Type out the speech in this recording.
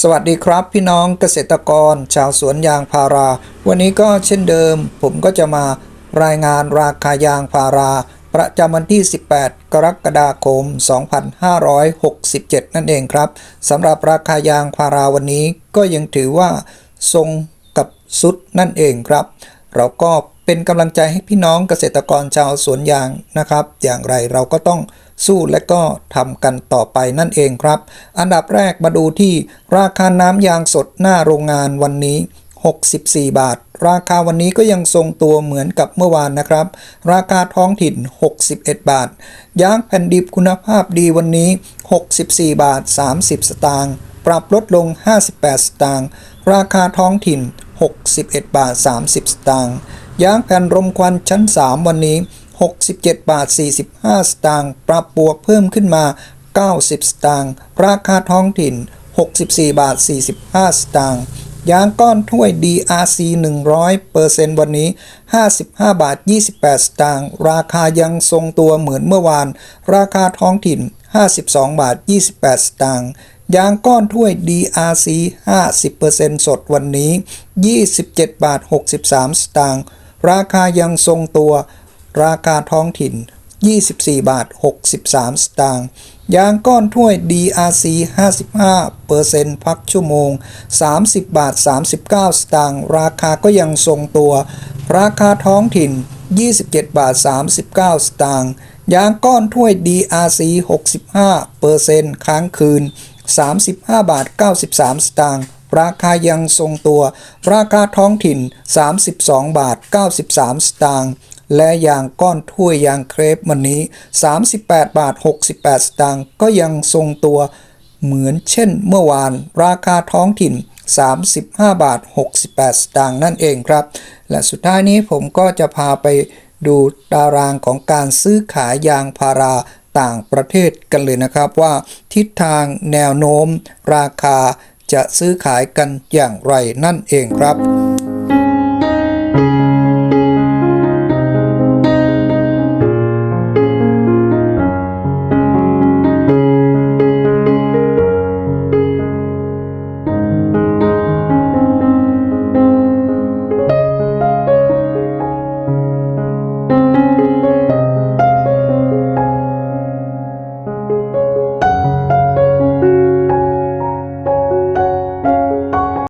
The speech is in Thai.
สวัสดีครับพี่น้องเกษตรกร ชาวสวนยางพารา วันนี้ก็เช่นเดิม ผมก็จะมารายงานราคายางพารา ประจำวันที่ 18 กรกฎาคม 2567 นั่นเองครับสำหรับราคายางพาราวันนี้ก็ยังถือว่าทรงกับสุดนั่นเองครับ เราก็เป็นกำลังใจให้พี่น้องเกษตรกรชาวสวนยางนะครับ อย่างไรเราก็ต้อง สู้และก็ทำกันต่อไปนั่นเองครับ อันดับแรกมาดูที่ราคาน้ำยางสดหน้าโรงงานวันนี้ 64 บาท ราคาวันนี้ก็ยังทรงตัวเหมือนกับเมื่อวานนะครับ ราคาท้องถิ่น 61 บาท ยางแผ่นดิบคุณภาพดีวันนี้ 64 บาท 30 สตางค์ปรับลดลง 58 สตางค์ราคาท้องถิ่น 61 บาท 30 สตางค์ยางแผ่นรมควันชั้น 3 วันนี้ 67 บาท 45 สตางค์ ปรับบวกเพิ่มขึ้นมา 90 สตางค์ ราคาท้องถิ่น 64 บาท 45 สตางค์ ยางก้อนถ้วย DRC 100%วันนี้ 55 บาท 28 สตางค์ ราคายังทรงตัวเหมือนเมื่อวาน ราคาท้องถิ่น 52 บาท 28 สตางค์ยางก้อนถ้วย DRC 50%สดวันนี้ 27 บาท 63 สตางค์ ราคายังทรงตัว ราคาท้องถิ่น 24 บาท 63 สตางค์ยางก้อนถ้วย DRC 55%พักชั่วโมง 30 บาท 39 สตางค์ราคาก็ยังทรงตัว ราคาท้องถิ่น 27 บาท 39 สตางค์ยางก้อนถ้วย DRC 65%ค้างคืน 35 บาท 93 สตางค์ราคายังทรงตัว ราคาท้องถิ่น 32 บาท 93 สตางค์ และยางก้อนถ้วยยางเครปวันนี้ 38 บาท 68 สตางค์ก็ยังทรงตัวเหมือนเช่นเมื่อวาน ราคาท้องถิ่น 35 บาท 68 สตางค์นั่นเองครับ และสุดท้ายนี้ผมก็จะพาไปดูตารางของการซื้อขายยางพาราต่างประเทศกันเลยนะครับว่าทิศทางแนวโน้ม ราคาจะซื้อขายกันอย่างไรนั่นเองครับ